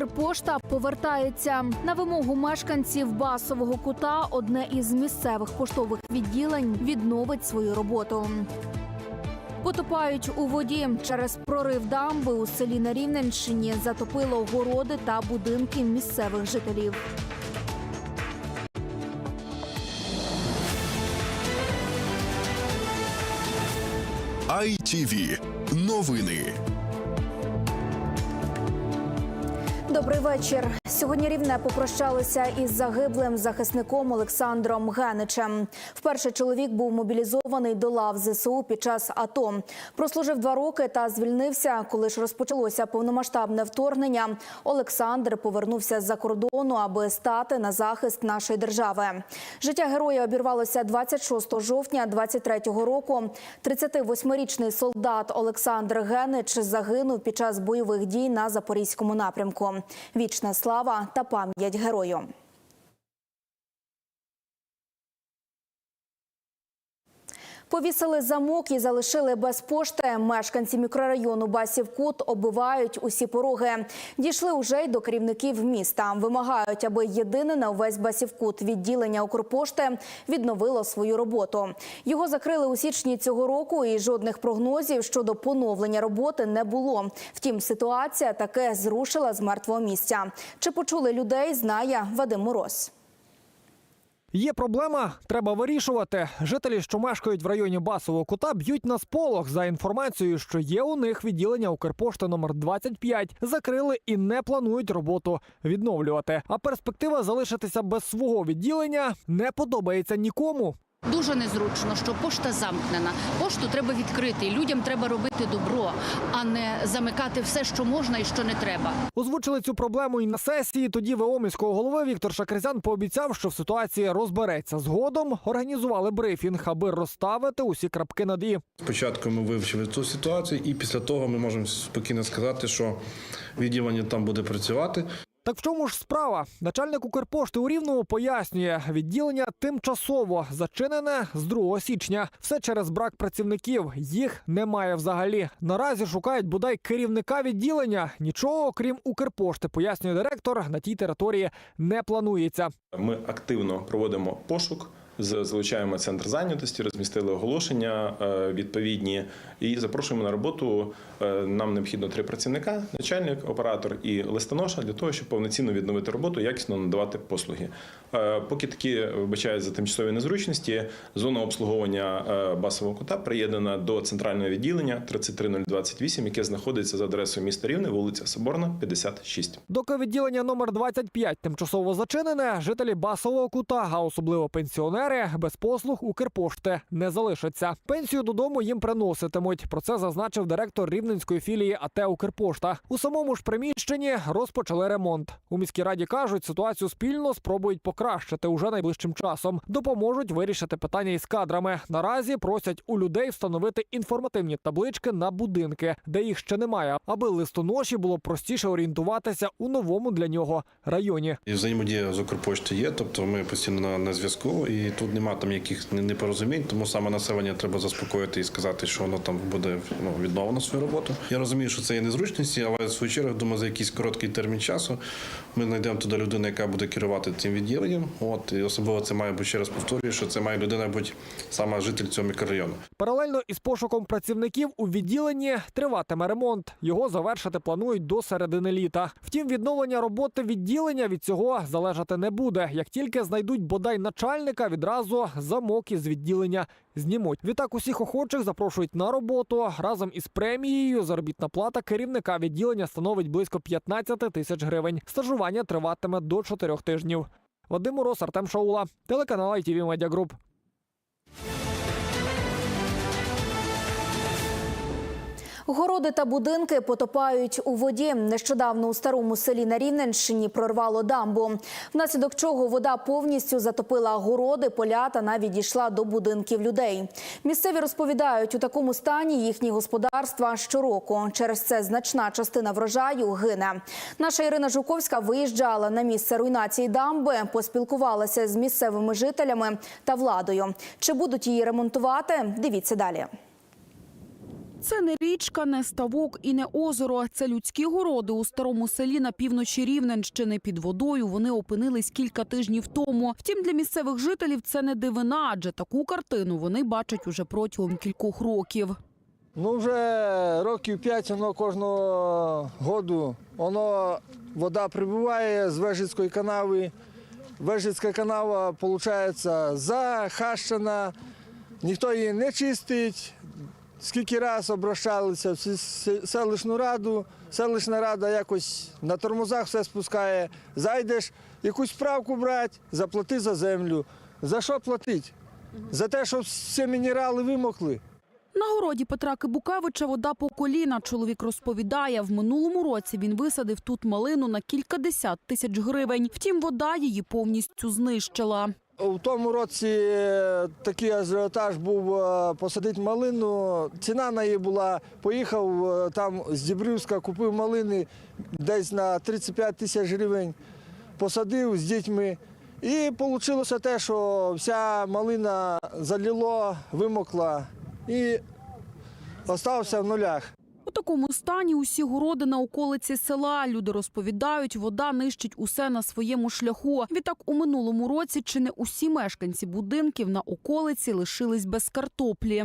Укрпошта повертається на вимогу мешканців басового кута. Одне із місцевих поштових відділень відновить свою роботу. Потопають у воді через прорив дамби у селі на Рівненщині затопило городи та будинки місцевих жителів. ITV. Новини. Добрий вечір. Сьогодні рівне попрощалися із загиблим захисником Олександром Геничем. Вперше чоловік був мобілізований до лав ЗСУ під час АТО. Прослужив два роки та звільнився. Коли ж розпочалося повномасштабне вторгнення, Олександр повернувся з-за кордону, аби стати на захист нашої держави. Життя героя обірвалося 26 жовтня 23-го року. 38-річний солдат Олександр Генич загинув під час бойових дій на запорізькому напрямку. Вічна слава та пам'ять герою. Повісили замок і залишили без пошти. Мешканці мікрорайону Басів-Кут оббивають усі пороги. Дійшли уже й до керівників міста. Вимагають, аби єдине на увесь Басів-Кут відділення Укрпошти відновило свою роботу. Його закрили у січні цього року, і жодних прогнозів щодо поновлення роботи не було. Втім, ситуація таке зрушила з мертвого місця. Чи почули людей? Знає Вадим Мороз. Є проблема, треба вирішувати. Жителі, що мешкають в районі Басового кута, б'ють на сполох за інформацією, що є у них відділення Укрпошти номер 25 Закрили і не планують роботу відновлювати. А перспектива залишитися без свого відділення не подобається нікому. Дуже незручно, що пошта замкнена. Пошту треба відкрити. Людям треба робити добро, а не замикати все, що можна і що не треба. Озвучили цю проблему і на сесії. Тоді ВО міського голови Віктор Шакризян пообіцяв, що в ситуації розбереться. Згодом організували брифінг, аби розставити усі крапки над і. Спочатку ми вивчили цю ситуацію, і після того ми можемо спокійно сказати, що відділення там буде працювати. Так в чому ж справа? Начальник Укрпошти у Рівному пояснює, відділення тимчасово зачинене з 2 січня. Все через брак працівників. Їх немає взагалі. Наразі шукають бодай керівника відділення. Нічого, окрім Укрпошти, пояснює директор, на тій території не планується. Ми активно проводимо пошук. Залучаємо центр зайнятості, розмістили оголошення е, відповідні і запрошуємо на роботу. Е, Нам необхідно три працівника: начальник, оператор і листоноша для того, щоб повноцінно відновити роботу, якісно надавати послуги. Е, Поки такі вибачають за тимчасові незручності, зона обслуговування басового кута приєднана до центрального відділення 33028, яке знаходиться за адресою міста Рівне, вулиця Соборна, 56. Доки відділення номер 25 тимчасово зачинене, жителі басового кута, а особливо пенсіонери, без послуг Укрпошти не залишаться. Пенсію додому їм приноситимуть. Про це зазначив директор рівненської філії АТ Укрпошта. У самому ж приміщенні розпочали ремонт. У міській раді кажуть, ситуацію спільно спробують покращити уже найближчим часом. Допоможуть вирішити питання із кадрами. Наразі просять у людей встановити інформативні таблички на будинки, де їх ще немає, аби листоноші було простіше орієнтуватися у новому для нього районі. Взаємодія з Укрпоштою є, тобто ми постійно на, на зв'язку, і тут немає там яких непорозумінь, тому саме населення треба заспокоїти і сказати, що воно там буде ну, відновлено свою роботу. Я розумію, що це є незручності, але в свою чергу думаю, за якийсь короткий термін часу ми знайдемо туди людину, яка буде керувати цим відділенням. От і особливо це має бути ще раз повторюю, що це має людина бути саме житель цього мікрорайону. Паралельно із пошуком працівників у відділенні триватиме ремонт. Його завершити планують до середини літа. Втім, відновлення роботи відділення від цього залежати не буде. Як тільки знайдуть бодай начальника, відразу замок із відділення знімуть. Відтак усіх охочих запрошують на роботу разом із премією. Заробітна плата керівника відділення становить близько 15 тисяч гривень. Стажування триватиме до 4 тижнів. Вадим Мороз, Артем Шаула, телеканал ITV Media Group. Городи та будинки потопають у воді. Нещодавно у старому селі на Рівненщині прорвало дамбу, внаслідок чого вода повністю затопила городи, поля та навіть дійшла до будинків людей. Місцеві розповідають, у такому стані їхні господарства щороку. Через це значна частина врожаю гине. Наша Ірина Жуковська виїжджала на місце руйнації дамби, поспілкувалася з місцевими жителями та владою. Чи будуть її ремонтувати? Дивіться далі. Це не річка, не ставок і не озеро. Це людські городи у старому селі на півночі Рівненщини. Під водою вони опинились кілька тижнів тому. Втім, для місцевих жителів це не дивина, адже таку картину вони бачать уже протягом кількох років. Ну, вже років п'ять воно кожного году. Воно вода прибуває з Вежицької канави. Вежицька канава, виходить, захащена, ніхто її не чистить. Скільки раз обращалися в селищну раду, селищна рада якось на тормозах все спускає. Зайдеш, якусь справку брати, заплати за землю. За що платити? За те, щоб всі мінерали вимокли. На городі Петра Кибукевича вода по коліна. Чоловік розповідає, в минулому році він висадив тут малину на кількадесят тисяч гривень. Втім, вода її повністю знищила. У тому році е, такий ажіотаж був е, посадити малину. Ціна на її була. Поїхав е, там з Дібрівська, купив малини десь на 35 тисяч гривень. Посадив з дітьми. І вийшло те, що вся малина заліло, вимокла і залишився в нулях. У такому стані усі городи на околиці села. Люди розповідають, вода нищить усе на своєму шляху. Відтак у минулому році чи не усі мешканці будинків на околиці лишились без картоплі.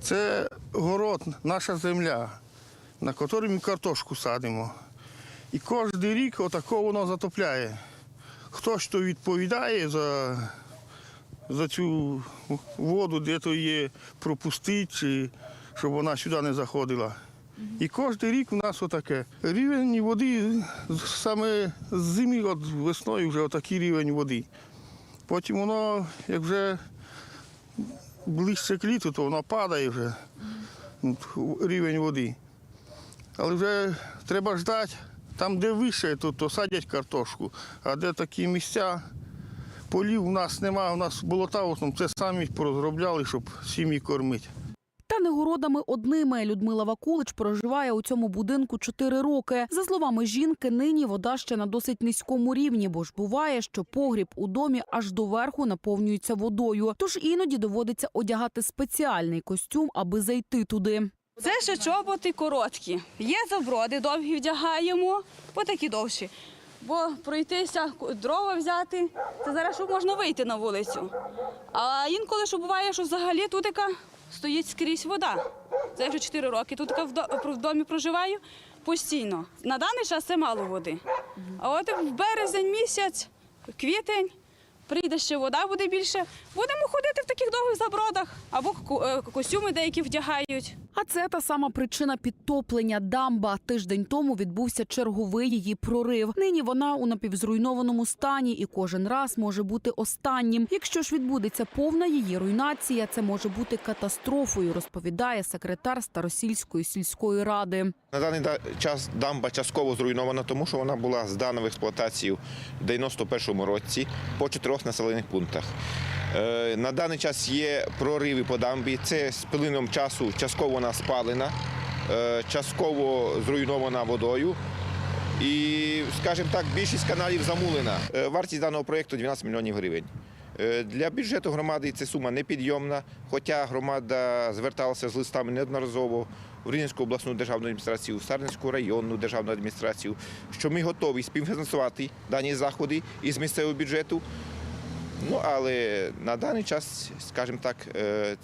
Це город, наша земля, на якій ми картошку садимо. І кожен рік отако воно затопляє. Хтось то відповідає за, за цю воду, де то є пропустити, щоб вона сюди не заходила. І кожен рік у нас отаке. Рівень води саме з зими, от весною вже отакий рівень води. Потім воно, як вже ближче к літу, то воно падає вже рівень води. Але вже треба ждати, там, де вище, то, то садять картошку, а де такі місця, полів у нас немає, у нас болота, в основному, це самі порозробляли, щоб сім'ї кормити. Та не городами одними. Людмила Вакулич проживає у цьому будинку чотири роки. За словами жінки, нині вода ще на досить низькому рівні, бо ж буває, що погріб у домі аж до верху наповнюється водою. Тож іноді доводиться одягати спеціальний костюм, аби зайти туди. Це ще чоботи короткі. Є заброди, довгі вдягаємо, бо такі довші. Бо пройтися, дрова взяти, це зараз щоб можна вийти на вулицю. А інколи що буває, що взагалі тут така стоїть скрізь вода. Це вже 4 роки. Тут в домі проживаю постійно. На даний час це мало води. А от в березень місяць, квітень, прийде ще вода, буде більше. Будемо ходити в таких довгих забродах або е, костюми деякі вдягають. А це та сама причина підтоплення дамба. Тиждень тому відбувся черговий її прорив. Нині вона у напівзруйнованому стані, і кожен раз може бути останнім. Якщо ж відбудеться повна її руйнація, це може бути катастрофою, розповідає секретар Старосільської сільської ради. На даний час дамба частково зруйнована, тому що вона була здана в експлуатацію в 91-му році по чотирьох населених пунктах. Е, На даний час є прориви по дамбі. Це з плином часу частково вона спалена, е, частково зруйнована водою. І, скажімо так, більшість каналів замулена. Е, Вартість даного проєкту 12 мільйонів гривень. Е, Для бюджету громади ця сума непідйомна, хоча громада зверталася з листами неодноразово в Рівненську обласну державну адміністрацію, в Сарненську районну державну адміністрацію, що ми готові співфінансувати дані заходи із місцевого бюджету. Ну, але на даний час, скажімо так,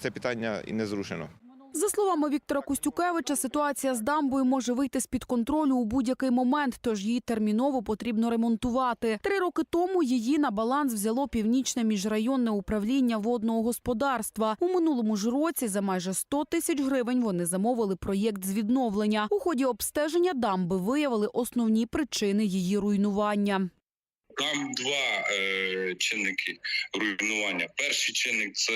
це питання і не зрушено. За словами Віктора Костюкевича, ситуація з дамбою може вийти з під контролю у будь-який момент, тож її терміново потрібно ремонтувати. Три роки тому її на баланс взяло північне міжрайонне управління водного господарства. У минулому ж році за майже 100 тисяч гривень вони замовили проєкт з відновлення. У ході обстеження дамби виявили основні причини її руйнування. Там два е, чинники руйнування. Перший чинник це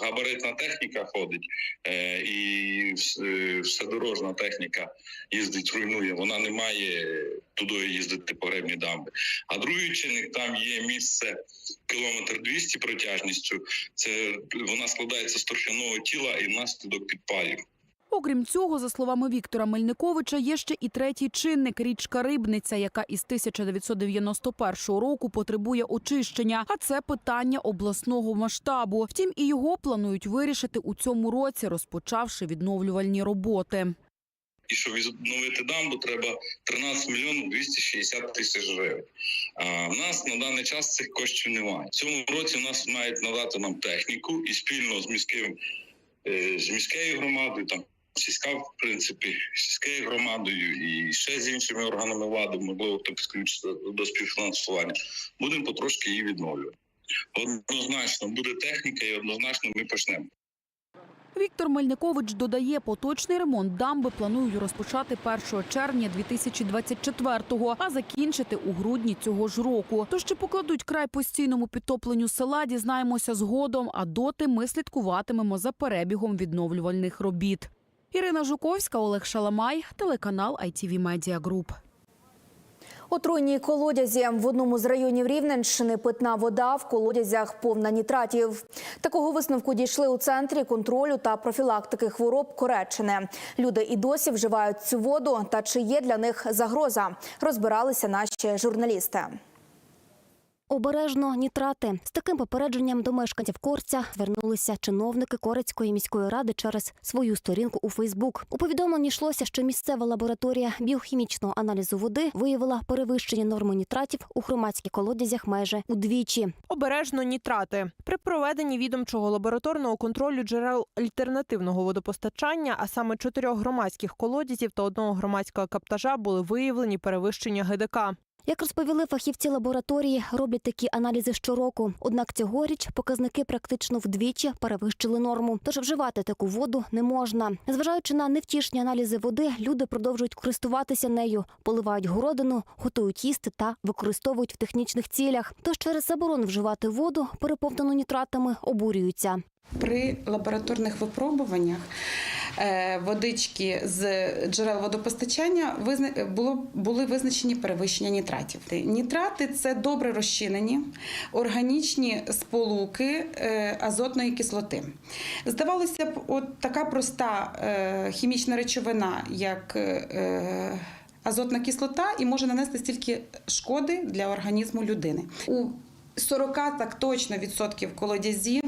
габаритна техніка ходить, е, і е, вседорожна техніка їздить, руйнує. Вона не має туди їздити по гребні дамби. А другий чинник там є місце кілометр 200 протяжністю. Це вона складається з торфяного тіла і внаслідок підпалів. Окрім цього, за словами Віктора Мельниковича, є ще і третій чинник річка Рибниця, яка із 1991 року потребує очищення. А це питання обласного масштабу. Втім, і його планують вирішити у цьому році, розпочавши відновлювальні роботи. І щоб відновити дамбу, треба 13 мільйонів 260 тисяч гривень. А в нас на даний час цих коштів немає. В цьому році в нас мають надати нам техніку і спільно з міським е, з міською громадою, там сільська, в принципі, сільською громадою і ще з іншими органами влади, можливо, хто підключиться до співфінансування. Будемо потрошки її відновлювати. Однозначно буде техніка, і однозначно ми почнемо. Віктор Мельникович додає, поточний ремонт дамби планують розпочати 1 червня 2024-го, а закінчити у грудні цього ж року. Тож чи покладуть край постійному підтопленню села, дізнаємося згодом. А доти ми слідкуватимемо за перебігом відновлювальних робіт. Ірина Жуковська, Олег Шаламай, телеканал ITV Media Group. Отруйні колодязі в одному з районів Рівненщини питна вода в колодязях повна нітратів. Такого висновку дійшли у центрі контролю та профілактики хвороб Кореччини. Люди і досі вживають цю воду. Та чи є для них загроза? Розбиралися наші журналісти. Обережно нітрати з таким попередженням до мешканців Корця звернулися чиновники Корецької міської ради через свою сторінку у Фейсбук. У повідомленні йшлося, що місцева лабораторія біохімічного аналізу води виявила перевищення норми нітратів у громадських колодязях майже удвічі. Обережно нітрати при проведенні відомчого лабораторного контролю джерел альтернативного водопостачання, а саме чотирьох громадських колодязів та одного громадського каптажа, були виявлені перевищення ГДК. Як розповіли фахівці лабораторії, роблять такі аналізи щороку. Однак цьогоріч показники практично вдвічі перевищили норму. Тож вживати таку воду не можна. Незважаючи на невтішні аналізи води, люди продовжують користуватися нею, поливають городину, готують їсти та використовують в технічних цілях. Тож через заборону вживати воду, переповнену нітратами, обурюються. При лабораторних випробуваннях е, водички з джерел водопостачання були визначені перевищення нітратів. Нітрати це добре розчинені органічні сполуки е, азотної кислоти. Здавалося б, от така проста е, хімічна речовина, як азотна кислота, і може нанести стільки шкоди для організму людини. У 40 так точно відсотків колодязів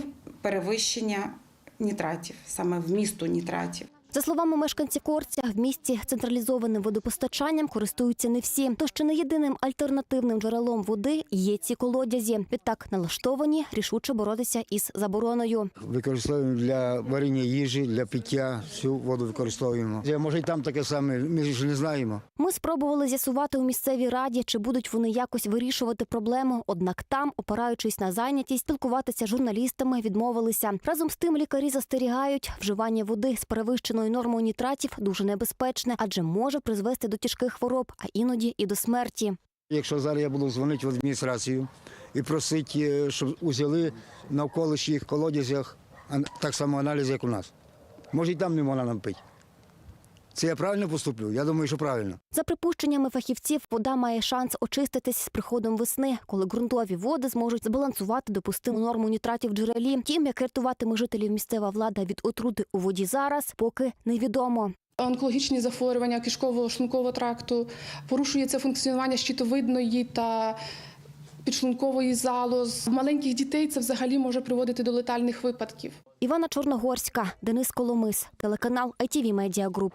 перевищення нітратів, саме вмісту нітратів. За словами мешканців Корця, в місті централізованим водопостачанням користуються не всі. Тож чи не єдиним альтернативним джерелом води є ці колодязі. Відтак налаштовані рішуче боротися із забороною. Використовуємо для варення їжі, для пиття, всю воду використовуємо. Може, і там таке саме, ми ж не знаємо. Ми спробували з'ясувати у місцевій раді, чи будуть вони якось вирішувати проблему. Однак там, опираючись на зайнятість, спілкуватися з журналістами відмовилися. Разом з тим лікарі застерігають, вживання води з перевищеною нормою нітратів дуже небезпечне, адже може призвести до тяжких хвороб, а іноді і до смерті. Якщо зараз я буду дзвонити в адміністрацію і просити, е, щоб узяли навколишніх колодязях так само аналіз, як у нас. Може, і там не можна нам пити. Це я правильно поступлю? Я думаю, що правильно. За припущеннями фахівців, вода має шанс очиститись з приходом весни, коли ґрунтові води зможуть збалансувати допустиму норму нітратів в джерелі. Тім, як рятуватиме жителів місцева влада від отрути у воді зараз, поки невідомо. Онкологічні захворювання кишково-шлункового тракту, порушується функціонування щитовидної та підшлункової залоз. В маленьких дітей це взагалі може приводити до летальних випадків. Івана Чорногорська, Денис Коломис, телеканал ITV Media Group.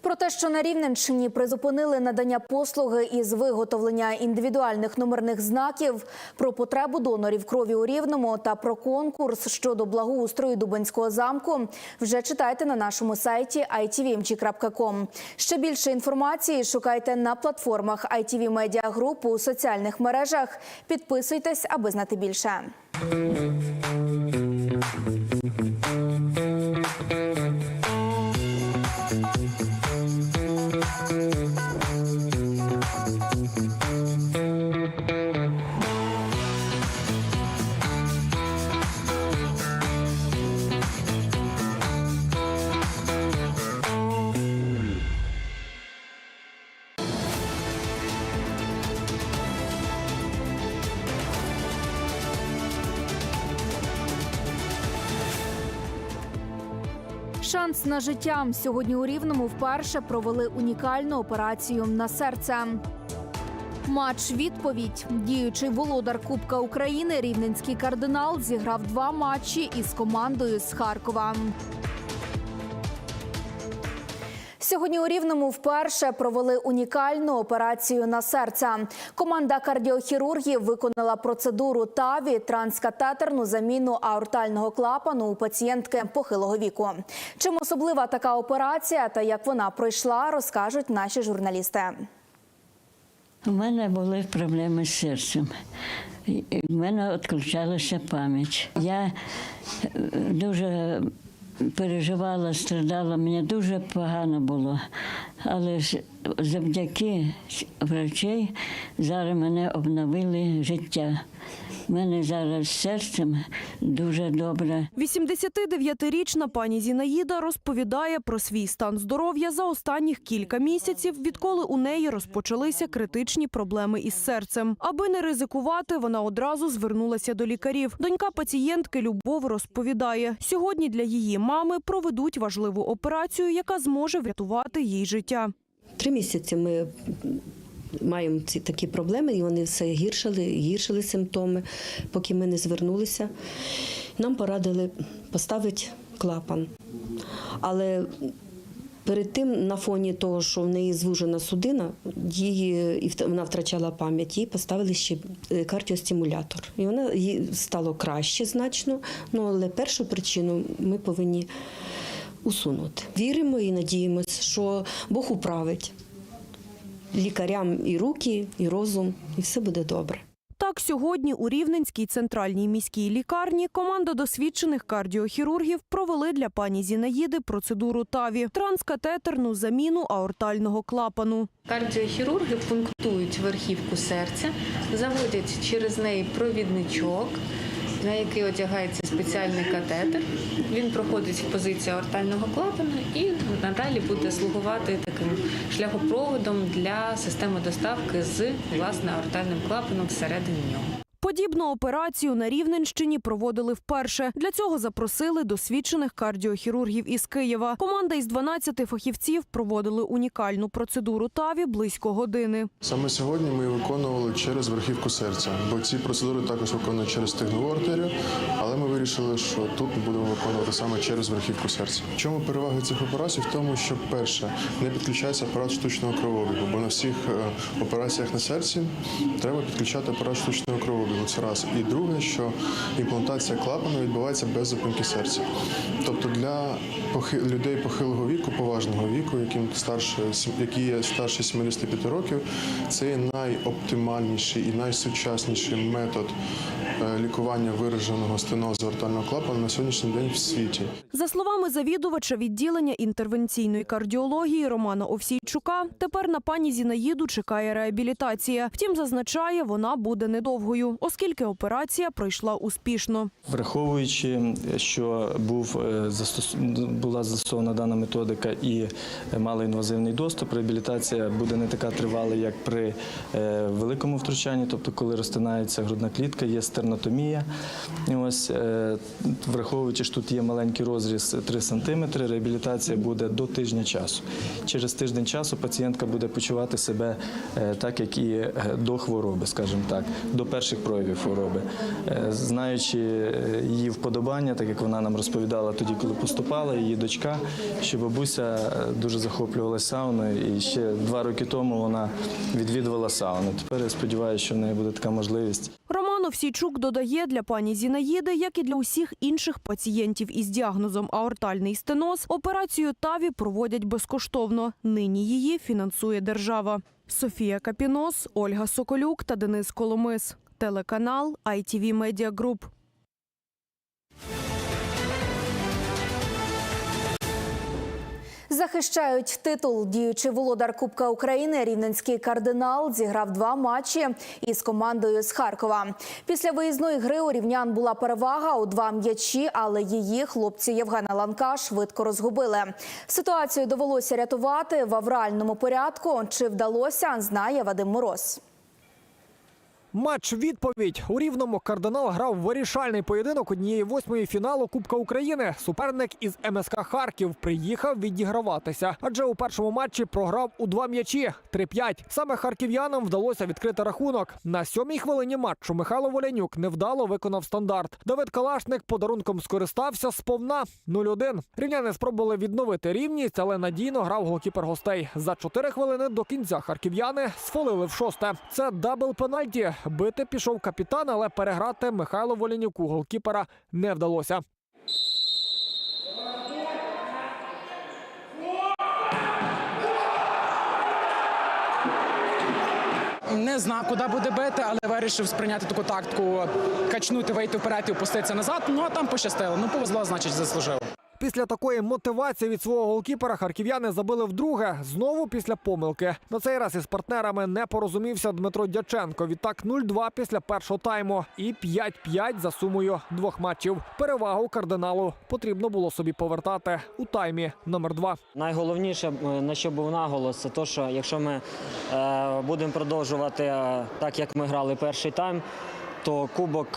Про те, що на Рівненщині призупинили надання послуги із виготовлення індивідуальних номерних знаків, про потребу донорів крові у Рівному та про конкурс щодо благоустрою Дубенського замку, вже читайте на нашому сайті itvmg.com. Ще більше інформації шукайте на платформах ITV Media Group у соціальних мережах. Підписуйтесь, аби знати більше. Шанс на життя сьогодні у Рівному вперше провели унікальну операцію на серце. Матч відповідь. Діючий володар Кубка України Рівненський кардинал зіграв два матчі із командою з Харкова. Сьогодні у Рівному вперше провели унікальну операцію на серце. Команда кардіохірургів виконала процедуру ТАВІ транскатетерну заміну аортального клапану у пацієнтки похилого віку. Чим особлива така операція та як вона пройшла, розкажуть наші журналісти. У мене були проблеми з серцем. В мене відключалася пам'ять. Я е, дуже переживала, страдала, мені дуже погано було. Але ж завдяки врачей зараз мене обновили життя. У мене зараз серцем дуже добре. 89-річна пані Зінаїда розповідає про свій стан здоров'я за останніх кілька місяців, відколи у неї розпочалися критичні проблеми із серцем. Аби не ризикувати, вона одразу звернулася до лікарів. Донька пацієнтки Любов розповідає, сьогодні для її мами проведуть важливу операцію, яка зможе врятувати їй життя. Три місяці ми маємо ці такі проблеми, і вони все гіршили, гіршили симптоми, поки ми не звернулися. Нам порадили поставити клапан. Але перед тим, на фоні того, що в неї звужена судина, її і вона втрачала пам'ять, їй поставили ще е, кардіостимулятор. І вона їй стало краще значно. Ну але першу причину ми повинні усунути. Віримо і надіємося, що Бог управить лікарям і руки, і розум, і все буде добре. Так, сьогодні у Рівненській центральній міській лікарні команда досвідчених кардіохірургів провели для пані Зінаїди процедуру ТАВІ – транскатетерну заміну аортального клапану. Кардіохірурги пунктують верхівку серця, заводять через неї провідничок, на який одягається спеціальний катетер. Він проходить в позицію ортального клапана і надалі буде слугувати таким шляхопроводом для системи доставки з власне ортальним клапаном всередині нього. Подібну операцію на Рівненщині проводили вперше. Для цього запросили досвідчених кардіохірургів із Києва. Команда із 12 фахівців проводили унікальну процедуру ТАВІ близько години. Саме сьогодні ми виконували через верхівку серця, бо ці процедури також виконують через стегнову артерію, але ми вирішили, що тут будемо виконувати саме через верхівку серця. Чому перевага цих операцій? В тому, що перше не підключається апарат штучного кровообігу, бо на всіх е, операціях на серці треба підключати апарат штучного кровообігу. Це раз. І друге, що імплантація клапану відбувається без зупинки серця. Тобто для людей похилого віку, поважного віку, яким старше, які є старше 75 років, це є найоптимальніший і найсучасніший метод е, лікування вираженого стенозу ортального клапану на сьогоднішній день в світі. За словами завідувача відділення інтервенційної кардіології Романа Овсійчука, тепер на пані Зінаїду чекає реабілітація. Втім, зазначає, вона буде недовгою, оскільки операція пройшла успішно. Враховуючи, що був е, була застосована дана методика і малоінвазивний доступ, реабілітація буде не така тривала, як при е, великому втручанні, тобто коли розтинається грудна клітка, є стернотомія. Ось е, враховуючи, що тут є маленький розріз 3 см, реабілітація буде до тижня часу. Через тиждень часу пацієнтка буде почувати себе так, як і до хвороби, скажімо так, до перших проявів хвороби. Е, Знаючи е, її вподобання, так як вона нам розповідала тоді, коли поступала, її дочка, що бабуся е, дуже захоплювалася сауною, і ще два роки тому вона відвідувала сауну. Тепер я сподіваюся, що в неї буде така можливість. Роман Овсійчук додає для пані Зінаїди, як і для усіх інших пацієнтів із діагнозом аортальний стеноз, операцію ТАВІ проводять безкоштовно. Нині її фінансує держава. Софія Капінос, Ольга Соколюк та Денис Коломис. Телеканал ITV Media Group. Захищають титул. Діючий володар Кубка України Рівненський кардинал зіграв два матчі із командою з Харкова. Після виїзної гри у рівнян була перевага у два м'ячі, але її хлопці Євгена Ланка швидко розгубили. Ситуацію довелося рятувати в авральному порядку. Чи вдалося, знає Вадим Мороз. Матч відповідь у рівному кардинал грав вирішальний поєдинок однієї восьмої фіналу Кубка України. Суперник із МСК Харків приїхав відіграватися, адже у першому матчі програв у два м'ячі 3-5. Саме харків'янам вдалося відкрити рахунок. На сьомій хвилині матчу Михайло Волянюк невдало виконав стандарт. Давид Калашник подарунком скористався сповна 0-1. Рівняни спробували відновити рівність, але надійно грав голкіпер гостей. За 4 хвилини до кінця харків'яни сфолили в шосте. Це дабл пенальті. Бити пішов капітан, але переграти Михайло Волянюку голкіпера не вдалося. Не знав, куди буде бити, але вирішив сприйняти таку тактику, качнути, вийти вперед і опуститися назад. Ну а там пощастило. Ну повезло, значить, заслужив. Після такої мотивації від свого голкіпера харків'яни забили вдруге. Знову після помилки. На цей раз із партнерами не порозумівся Дмитро Дяченко. Відтак 0-2 після першого тайму і 5-5 за сумою двох матчів. Перевагу кардиналу потрібно було собі повертати у таймі номер 2 Найголовніше, е, на що був наголос, це те, що якщо ми е, будемо продовжувати е, так, як ми грали перший тайм, то кубок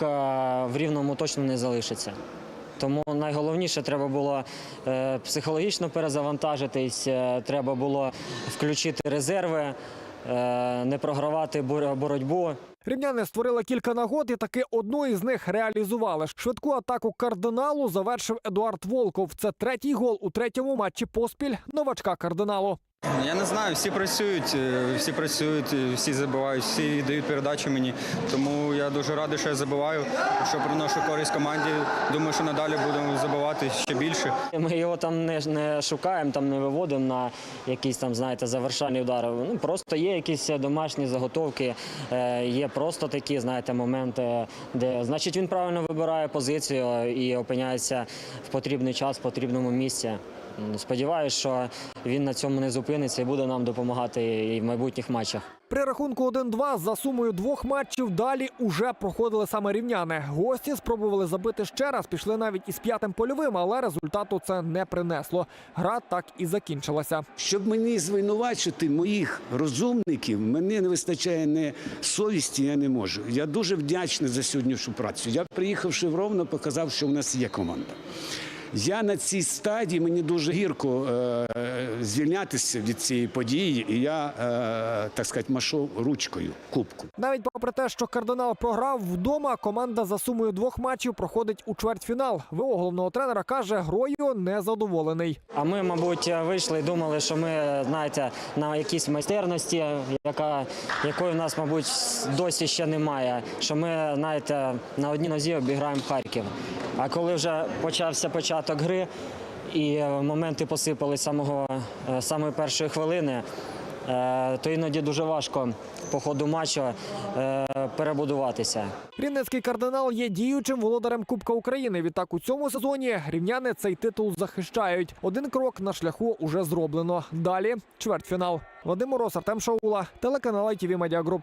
в рівному точно не залишиться. Тому найголовніше треба було е, психологічно перезавантажитись, е, треба було включити резерви, е, не програвати бор- боротьбу. Рівняни створили кілька нагод і таки одну із них реалізували. Швидку атаку кардиналу завершив Едуард Волков. Це третій гол у третьому матчі поспіль новачка кардиналу. Я не знаю, всі працюють, е, всі працюють, е, всі забивають, всі дають передачу мені. Тому я дуже радий, що я забиваю, що приношу користь команді. Думаю, що надалі будемо забивати ще більше. Ми його там не, не шукаємо, там не виводимо на якісь там, знаєте, завершальні удари. Ну просто є якісь домашні заготовки, е, є просто такі, знаєте, моменти, де значить він правильно вибирає позицію і опиняється в потрібний час, в потрібному місці. М, Сподіваюсь, що він на цьому не зупиниться і буде нам допомагати і в майбутніх матчах. При рахунку 1-2 за сумою двох матчів далі уже проходили саме рівняни. Гості спробували забити ще раз, пішли навіть із п'ятим польовим, але результату це не принесло. Гра так і закінчилася. Щоб мені звинувачити моїх розумників, мені не вистачає не совісті, я не можу. Я дуже вдячний за сьогоднішню працю. Я приїхавши в Ровно, показав, що в нас є команда. Я на цій стадії мені дуже гірко е, звільнятися від цієї події, і я, е, так сказати, машу ручкою кубку. Навіть попри те, що кардинал програв вдома, команда за сумою двох матчів проходить у чвертьфінал. ВО головного тренера каже, грою незадоволений. А ми, мабуть, вийшли і думали, що ми, знаєте, на якійсь майстерності, яка, якої в нас, мабуть, досі ще немає. Що ми, знаєте, на одній нозі обіграємо Харків. А коли вже почався початок гри і е, моменти посипали самого е, самої першої хвилини, е, то іноді дуже важко по ходу матчу перебудуватися. Рівненський кардинал є діючим володарем Кубка України. Відтак у цьому сезоні рівняни цей титул захищають. Один крок на шляху уже зроблено. Далі чвертьфінал. Вадим Мороз, Артем Шаула, телеканал ITV Media Group.